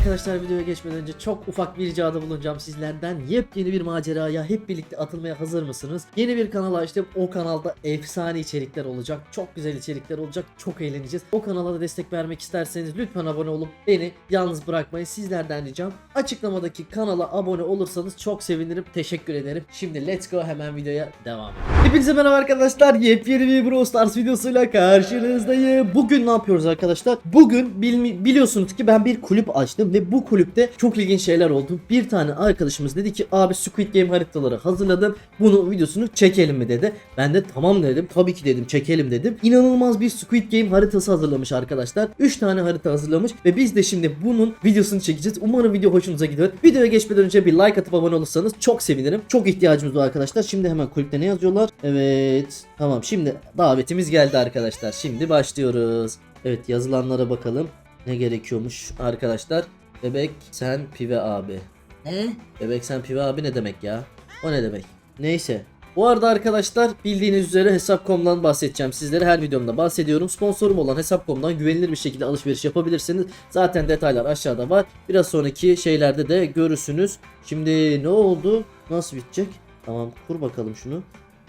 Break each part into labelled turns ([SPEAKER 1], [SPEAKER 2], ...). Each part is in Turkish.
[SPEAKER 1] arkadaşlar videoya geçmeden önce çok ufak bir ricada bulunacağım sizlerden. Yepyeni bir maceraya hep birlikte atılmaya hazır mısınız? Yeni bir kanal açtım. O kanalda efsane içerikler olacak. Çok güzel içerikler olacak. Çok eğleneceğiz. O kanala da destek vermek isterseniz lütfen abone olup beni yalnız bırakmayın. Sizlerden ricam açıklamadaki kanala abone olursanız çok sevinirim. Teşekkür ederim. Şimdi let's go hemen videoya devam. Hepinize merhaba arkadaşlar. Yepyeni bir Brawl Stars videosuyla karşınızdayım. Bugün ne yapıyoruz arkadaşlar? Bugün biliyorsunuz ki ben bir kulüp açtım ve bu kulüpte çok ilginç şeyler oldu. Bir tane arkadaşımız dedi ki abi Squid Game haritaları hazırladım. Bunun videosunu çekelim mi dedi. Ben de tamam dedim. Tabii ki dedim çekelim dedim. İnanılmaz bir Squid Game haritası hazırlamış arkadaşlar. 3 tane harita hazırlamış ve biz de şimdi bunun videosunu çekeceğiz. Umarım video hoşunuza gidiyor. Videoya geçmeden önce bir like atıp abone olursanız çok sevinirim. Çok ihtiyacımız var arkadaşlar. Şimdi hemen kulüpte ne yazıyorlar? Evet. Tamam şimdi davetimiz geldi arkadaşlar. Şimdi başlıyoruz. Evet yazılanlara bakalım. Ne gerekiyormuş arkadaşlar? Bebek sen pive abi.
[SPEAKER 2] Ne?
[SPEAKER 1] Bebek sen pive abi ne demek ya? O ne demek? Neyse. Bu arada arkadaşlar bildiğiniz üzere Hesap.com'dan bahsedeceğim sizlere her videomda bahsediyorum. Sponsorum olan Hesap.com'dan güvenilir bir şekilde alışveriş yapabilirsiniz. Zaten detaylar aşağıda var. Biraz sonraki şeylerde de görürsünüz. Şimdi ne oldu? Nasıl bitecek? Tamam kur bakalım şunu.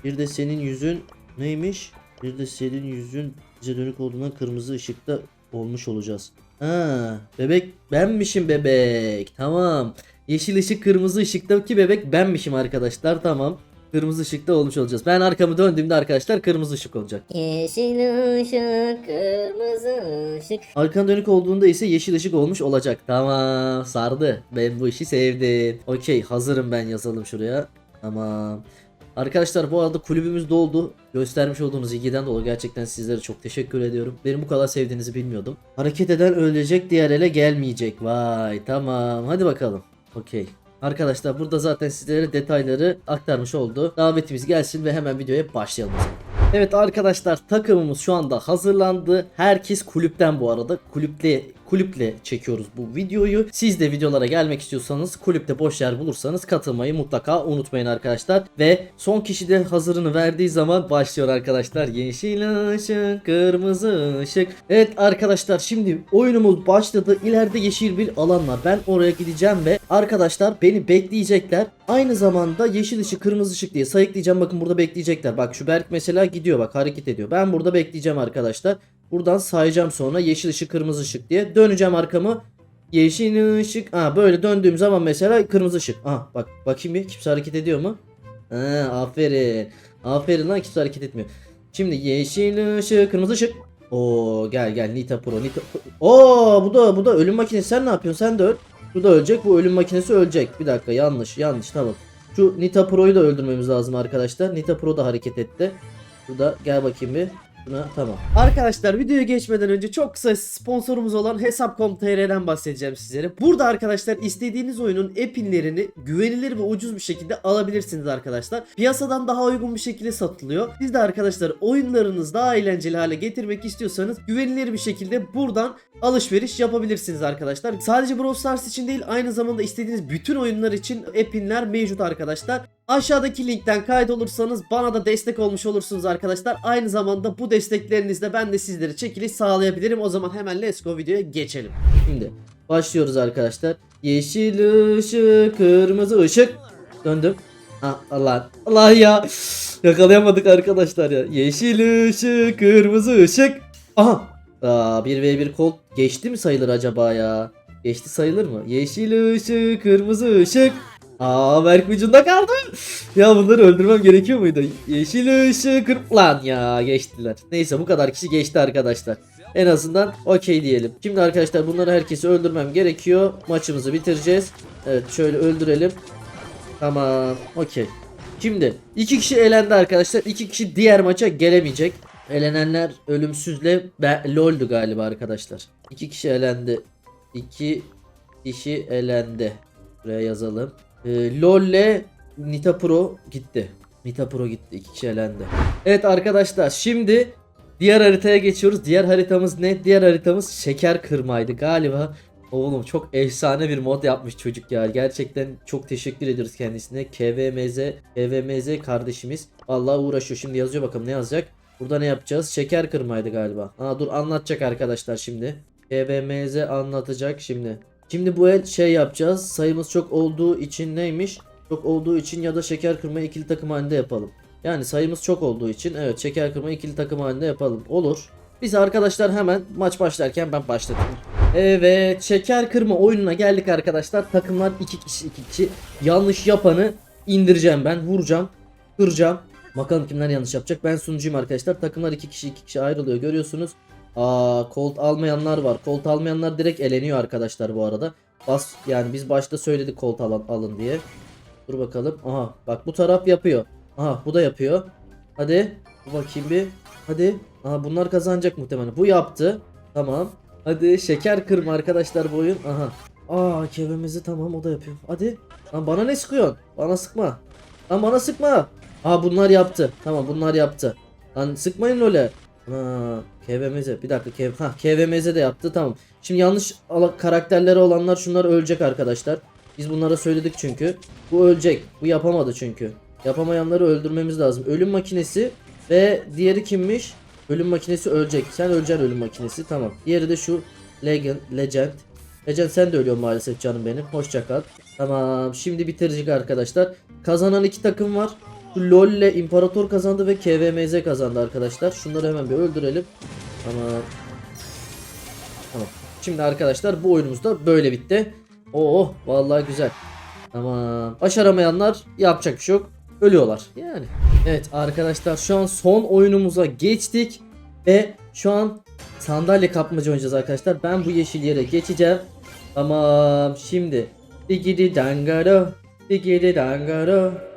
[SPEAKER 1] Bir de senin yüzün neymiş? Bir de senin yüzün bize dönük olduğundan kırmızı ışıkta olmuş olacağız. Ha, bebek benmişim bebek. Tamam. Yeşil ışık kırmızı ışıktaki bebek benmişim arkadaşlar. Tamam. Kırmızı ışıkta olmuş olacağız. Ben arkamı döndüğümde arkadaşlar kırmızı ışık olacak.
[SPEAKER 2] Yeşil ışık, kırmızı ışık.
[SPEAKER 1] Arkan dönük olduğunda ise yeşil ışık olmuş olacak. Tamam sardı. Ben bu işi sevdim. Okey hazırım ben yazalım şuraya. Tamam. Arkadaşlar bu arada kulübümüz doldu. Göstermiş olduğunuz ilgiden dolayı gerçekten sizlere çok teşekkür ediyorum. Benim bu kadar sevdiğinizi bilmiyordum. Hareket eden ölecek diğer ele gelmeyecek. Vay tamam hadi bakalım. Okey. Arkadaşlar burada zaten sizlere detayları aktarmış oldu. Davetimiz gelsin ve hemen videoya başlayalım. Evet arkadaşlar takımımız şu anda hazırlandı. Herkes kulüpten bu arada. Kulüple kulüple çekiyoruz bu videoyu. Siz de videolara gelmek istiyorsanız kulüpte boş yer bulursanız katılmayı mutlaka unutmayın arkadaşlar. Ve son kişi de hazırını verdiği zaman başlıyor arkadaşlar. Yeşil ışık, kırmızı ışık. Evet arkadaşlar şimdi oyunumuz başladı. İleride yeşil bir alan var. Ben oraya gideceğim ve arkadaşlar beni bekleyecekler. Aynı zamanda yeşil ışık, kırmızı ışık diye sayıklayacağım. Bakın burada bekleyecekler. Bak şu Berk mesela gidiyor bak hareket ediyor. Ben burada bekleyeceğim arkadaşlar. Buradan sayacağım sonra yeşil ışık, kırmızı ışık diye. Döneceğim arkamı. Yeşil ışık. Ha böyle döndüğüm zaman mesela kırmızı ışık. Ha bak bakayım bir kimse hareket ediyor mu? Ha aferin. Aferin lan kimse hareket etmiyor. Şimdi yeşil ışık, kırmızı ışık. Oo gel gel Nita Pro, Nita Oo bu da bu da ölüm makinesi. Sen ne yapıyorsun? Sen de öl. Bu da ölecek. Bu ölüm makinesi ölecek. Bir dakika yanlış yanlış tamam. Şu Nita Pro'yu da öldürmemiz lazım arkadaşlar. Nita Pro da hareket etti. Bu da gel bakayım bir. Tamam. Arkadaşlar videoya geçmeden önce çok kısa sponsorumuz olan Hesap.com.tr'den bahsedeceğim sizlere. Burada arkadaşlar istediğiniz oyunun epinlerini güvenilir ve ucuz bir şekilde alabilirsiniz arkadaşlar. Piyasadan daha uygun bir şekilde satılıyor. Siz de arkadaşlar oyunlarınızı daha eğlenceli hale getirmek istiyorsanız güvenilir bir şekilde buradan alışveriş yapabilirsiniz arkadaşlar. Sadece Brawl Stars için değil aynı zamanda istediğiniz bütün oyunlar için epinler mevcut arkadaşlar. Aşağıdaki linkten kaydolursanız bana da destek olmuş olursunuz arkadaşlar. Aynı zamanda bu desteklerinizle ben de sizlere çekiliş sağlayabilirim. O zaman hemen let's go videoya geçelim. Şimdi başlıyoruz arkadaşlar. Yeşil ışık, kırmızı ışık. Döndüm. Ha, Allah Allah ya. Yakalayamadık arkadaşlar ya. Yeşil ışık, kırmızı ışık. Aha. Aa, 1v1 kol geçti mi sayılır acaba ya? Geçti sayılır mı? Yeşil ışık, kırmızı ışık. Aa Berk ucunda kaldı. Ya bunları öldürmem gerekiyor muydu? Yeşil ışık kır... Lan ya geçtiler. Neyse bu kadar kişi geçti arkadaşlar. En azından okey diyelim. Şimdi arkadaşlar bunları herkesi öldürmem gerekiyor. Maçımızı bitireceğiz. Evet şöyle öldürelim. Tamam okey. Şimdi iki kişi elendi arkadaşlar. İki kişi diğer maça gelemeyecek. Elenenler ölümsüzle be, LOL'dü galiba arkadaşlar. İki kişi elendi. İki kişi elendi. Buraya yazalım. Ee, LoL'le Nita Pro gitti. Nita Pro gitti. İki kişi elendi. Evet arkadaşlar şimdi diğer haritaya geçiyoruz. Diğer haritamız ne? Diğer haritamız şeker kırmaydı galiba. Oğlum çok efsane bir mod yapmış çocuk ya. Gerçekten çok teşekkür ediyoruz kendisine. KVMZ, KVMZ kardeşimiz. Allah uğraşıyor. Şimdi yazıyor bakalım ne yazacak. Burada ne yapacağız? Şeker kırmaydı galiba. Aa dur anlatacak arkadaşlar şimdi. KVMZ anlatacak şimdi. Şimdi bu el şey yapacağız. Sayımız çok olduğu için neymiş? Çok olduğu için ya da şeker kırma ikili takım halinde yapalım. Yani sayımız çok olduğu için evet şeker kırma ikili takım halinde yapalım. Olur. Biz arkadaşlar hemen maç başlarken ben başladım. Evet şeker kırma oyununa geldik arkadaşlar. Takımlar 2 kişi 2 kişi. Yanlış yapanı indireceğim ben. Vuracağım. Kıracağım. Bakalım kimler yanlış yapacak. Ben sunucuyum arkadaşlar. Takımlar 2 kişi 2 kişi ayrılıyor görüyorsunuz. Aa kolt almayanlar var. Kolt almayanlar direkt eleniyor arkadaşlar bu arada. Bas yani biz başta söyledik kolt alın, alın diye. Dur bakalım. Aha bak bu taraf yapıyor. Aha bu da yapıyor. Hadi. Bakayım bir. Hadi. Aha bunlar kazanacak muhtemelen. Bu yaptı. Tamam. Hadi şeker kırma arkadaşlar bu oyun. Aha. Aa kevemizi tamam o da yapıyor. Hadi. Lan bana ne sıkıyorsun? Bana sıkma. Lan bana sıkma. Aa bunlar yaptı. Tamam bunlar yaptı. Lan sıkmayın öyle. Ha, KVMZ bir dakika KV, ha, KVMZ de yaptı tamam. Şimdi yanlış karakterleri olanlar şunlar ölecek arkadaşlar. Biz bunlara söyledik çünkü. Bu ölecek. Bu yapamadı çünkü. Yapamayanları öldürmemiz lazım. Ölüm makinesi ve diğeri kimmiş? Ölüm makinesi ölecek. Sen öleceksin ölüm makinesi. Tamam. Diğeri de şu Legend. Legend. Legend sen de ölüyorsun maalesef canım benim. Hoşça kal. Tamam. Şimdi bitirecek arkadaşlar. Kazanan iki takım var. Şu LoL ile İmparator kazandı ve KVMZ kazandı arkadaşlar. Şunları hemen bir öldürelim. Tamam. Tamam. Şimdi arkadaşlar bu oyunumuz da böyle bitti. Oo vallahi güzel. Tamam. Başaramayanlar yapacak bir şey yok. Ölüyorlar. Yani. Evet arkadaşlar şu an son oyunumuza geçtik. Ve şu an sandalye kapmaca oynayacağız arkadaşlar. Ben bu yeşil yere geçeceğim. Tamam şimdi. Digidi dangaro. Digidi dangaro.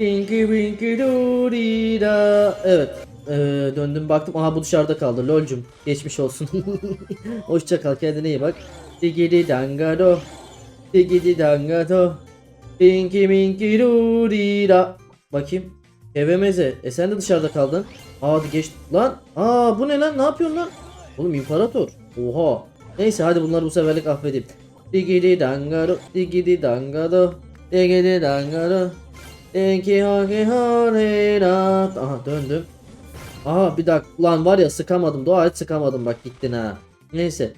[SPEAKER 1] Dinky winky doodida. Evet. Ee, döndüm baktım. Aha bu dışarıda kaldı. Lolcum. Geçmiş olsun. Hoşça kal. Kendine iyi bak. Digidi dangaro. Digidi dangaro. Dinky winky doodida. Bakayım. KVMZ. E sen de dışarıda kaldın. Aa geç. Lan. Aa bu ne lan? Ne yapıyorsun lan? Oğlum imparator. Oha. Neyse hadi bunları bu seferlik affedeyim. Digidi dangaro. Digidi dangaro. Digidi dangaro. Enki haki harerat. Aha döndüm. Aha bir dakika. Lan var ya sıkamadım. Dua et sıkamadım bak gittin ha. Neyse.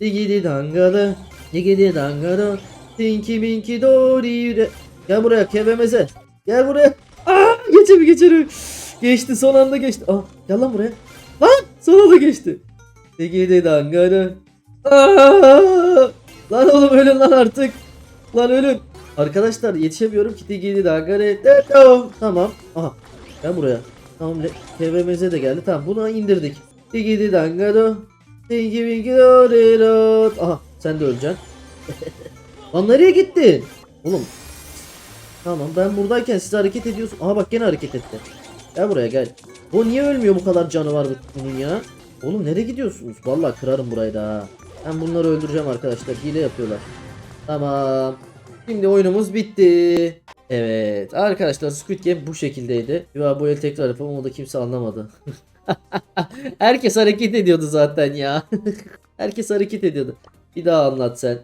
[SPEAKER 1] Digidi dangalı. Digidi dangalı. Dinki minki dori. Gel buraya kevemeze. Gel buraya. Aa geçemi geçeri. Geçti son anda geçti. Aa gel lan buraya. Lan son anda geçti. Digidi dangalı. Aa! Lan oğlum ölün lan artık. Lan ölün. Arkadaşlar yetişemiyorum ki Digidi Dangare. Tamam. Tamam. Aha. Gel buraya. Tamam. le- TVMZ de geldi. Tamam bunu indirdik. Digidi Dangaro. Dingi Bingi Dorerot. Aha sen de öleceksin. Lan nereye gittin? Oğlum. Tamam ben buradayken siz hareket ediyorsun. Aha bak gene hareket etti. Gel buraya gel. Bu niye ölmüyor bu kadar canı var bu- bunun ya? Oğlum nereye gidiyorsunuz? Vallahi kırarım burayı da. Ben bunları öldüreceğim arkadaşlar. Hile yapıyorlar. Tamam. Şimdi oyunumuz bitti. Evet arkadaşlar Squid Game bu şekildeydi. Ya bu el tekrar yapalım o da kimse anlamadı. Herkes hareket ediyordu zaten ya. Herkes hareket ediyordu. Bir daha anlat sen.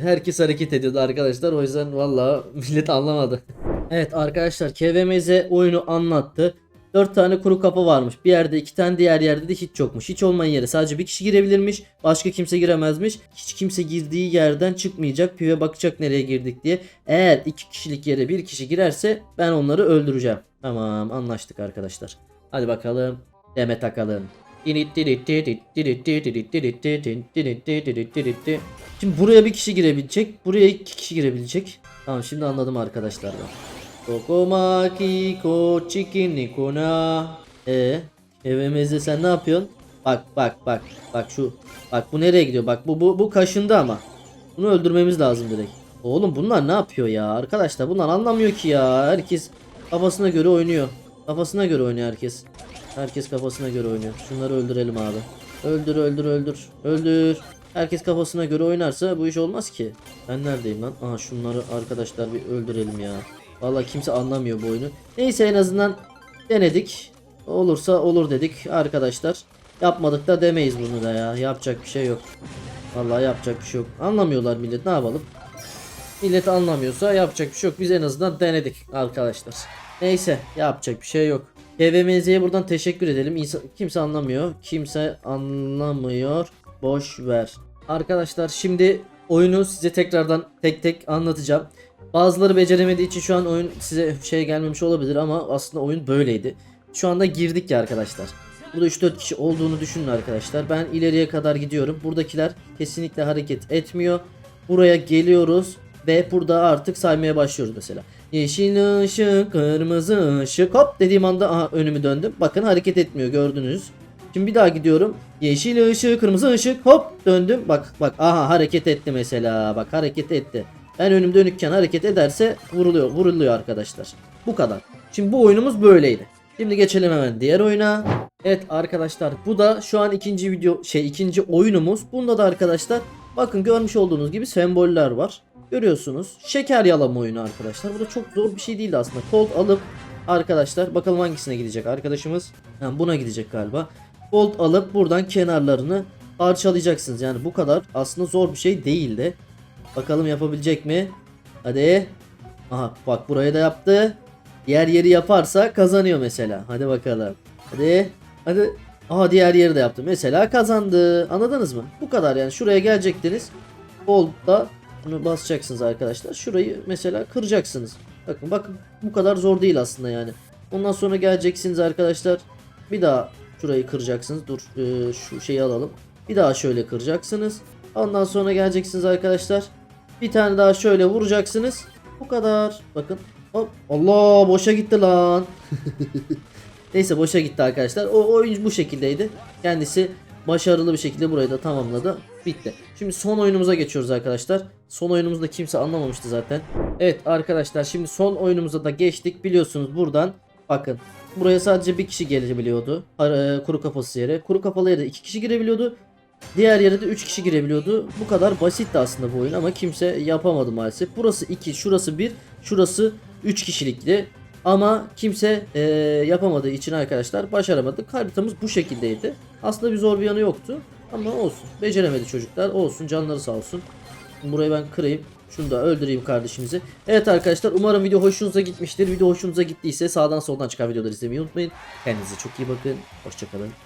[SPEAKER 1] Herkes hareket ediyordu arkadaşlar o yüzden valla millet anlamadı. Evet arkadaşlar KVMZ oyunu anlattı. 4 tane kuru kapı varmış. Bir yerde 2 tane diğer yerde de hiç yokmuş. Hiç olmayan yere sadece bir kişi girebilirmiş. Başka kimse giremezmiş. Hiç kimse girdiği yerden çıkmayacak. Pive bakacak nereye girdik diye. Eğer 2 kişilik yere bir kişi girerse ben onları öldüreceğim. Tamam anlaştık arkadaşlar. Hadi bakalım. Deme takalım. Şimdi buraya bir kişi girebilecek. Buraya iki kişi girebilecek. Tamam şimdi anladım arkadaşlar ben. Tokomaki ko chikini kuna. E evimizde sen ne yapıyorsun? Bak bak bak bak şu bak bu nereye gidiyor? Bak bu bu bu kaşındı ama. Bunu öldürmemiz lazım direkt. Oğlum bunlar ne yapıyor ya? Arkadaşlar bunlar anlamıyor ki ya. Herkes kafasına göre oynuyor. Kafasına göre oynuyor herkes. Herkes kafasına göre oynuyor. Şunları öldürelim abi. Öldür öldür öldür. Öldür. Herkes kafasına göre oynarsa bu iş olmaz ki. Ben neredeyim lan? Aha şunları arkadaşlar bir öldürelim ya. Vallahi kimse anlamıyor bu oyunu. Neyse en azından denedik. Olursa olur dedik arkadaşlar. Yapmadık da demeyiz bunu da ya. Yapacak bir şey yok. Vallahi yapacak bir şey yok. Anlamıyorlar millet ne yapalım? Millet anlamıyorsa yapacak bir şey yok. Biz en azından denedik arkadaşlar. Neyse yapacak bir şey yok. PVMZ'ye buradan teşekkür edelim. İnsan, kimse anlamıyor. Kimse anlamıyor. Boş ver. Arkadaşlar şimdi oyunu size tekrardan tek tek anlatacağım. Bazıları beceremediği için şu an oyun size şey gelmemiş olabilir ama aslında oyun böyleydi. Şu anda girdik ya arkadaşlar. Burada 3-4 kişi olduğunu düşünün arkadaşlar. Ben ileriye kadar gidiyorum. Buradakiler kesinlikle hareket etmiyor. Buraya geliyoruz ve burada artık saymaya başlıyoruz mesela. Yeşil ışık, kırmızı ışık hop dediğim anda aha, önümü döndüm. Bakın hareket etmiyor gördünüz. Şimdi bir daha gidiyorum. Yeşil ışık, kırmızı ışık hop döndüm. Bak bak aha hareket etti mesela. Bak hareket etti. Ben önüm dönükken hareket ederse vuruluyor, vuruluyor arkadaşlar. Bu kadar. Şimdi bu oyunumuz böyleydi. Şimdi geçelim hemen diğer oyuna. Evet arkadaşlar bu da şu an ikinci video şey ikinci oyunumuz. Bunda da arkadaşlar bakın görmüş olduğunuz gibi semboller var. Görüyorsunuz. Şeker yalama oyunu arkadaşlar. Bu da çok zor bir şey değildi aslında. Colt alıp arkadaşlar bakalım hangisine gidecek arkadaşımız. Ha, buna gidecek galiba. Colt alıp buradan kenarlarını parçalayacaksınız. Yani bu kadar aslında zor bir şey değildi. Bakalım yapabilecek mi? Hadi. Aha bak burayı da yaptı. Diğer yeri yaparsa kazanıyor mesela. Hadi bakalım. Hadi. Hadi. Aha diğer yeri de yaptı. Mesela kazandı. Anladınız mı? Bu kadar yani. Şuraya gelecektiniz. Bolt'ta bunu basacaksınız arkadaşlar. Şurayı mesela kıracaksınız. Bakın bakın bu kadar zor değil aslında yani. Ondan sonra geleceksiniz arkadaşlar. Bir daha şurayı kıracaksınız. Dur ee, şu şeyi alalım. Bir daha şöyle kıracaksınız. Ondan sonra geleceksiniz arkadaşlar. Bir tane daha şöyle vuracaksınız. Bu kadar. Bakın. Hop. Allah boşa gitti lan. Neyse boşa gitti arkadaşlar. O oyun bu şekildeydi. Kendisi başarılı bir şekilde burayı da tamamladı. Bitti. Şimdi son oyunumuza geçiyoruz arkadaşlar. Son oyunumuzda kimse anlamamıştı zaten. Evet arkadaşlar şimdi son oyunumuza da geçtik. Biliyorsunuz buradan bakın. Buraya sadece bir kişi gelebiliyordu. E, Kuru kafası yere. Kuru kafalı yere iki kişi girebiliyordu. Diğer yere de 3 kişi girebiliyordu. Bu kadar basitti aslında bu oyun ama kimse yapamadı maalesef. Burası 2, şurası 1, şurası 3 kişilikti. Ama kimse eee, yapamadığı için arkadaşlar başaramadık. Haritamız bu şekildeydi. Aslında bir zor bir yanı yoktu. Ama olsun. Beceremedi çocuklar. Olsun canları sağ olsun. Burayı ben kırayım. Şunu da öldüreyim kardeşimizi. Evet arkadaşlar umarım video hoşunuza gitmiştir. Video hoşunuza gittiyse sağdan soldan çıkan videoları izlemeyi unutmayın. Kendinize çok iyi bakın. Hoşçakalın.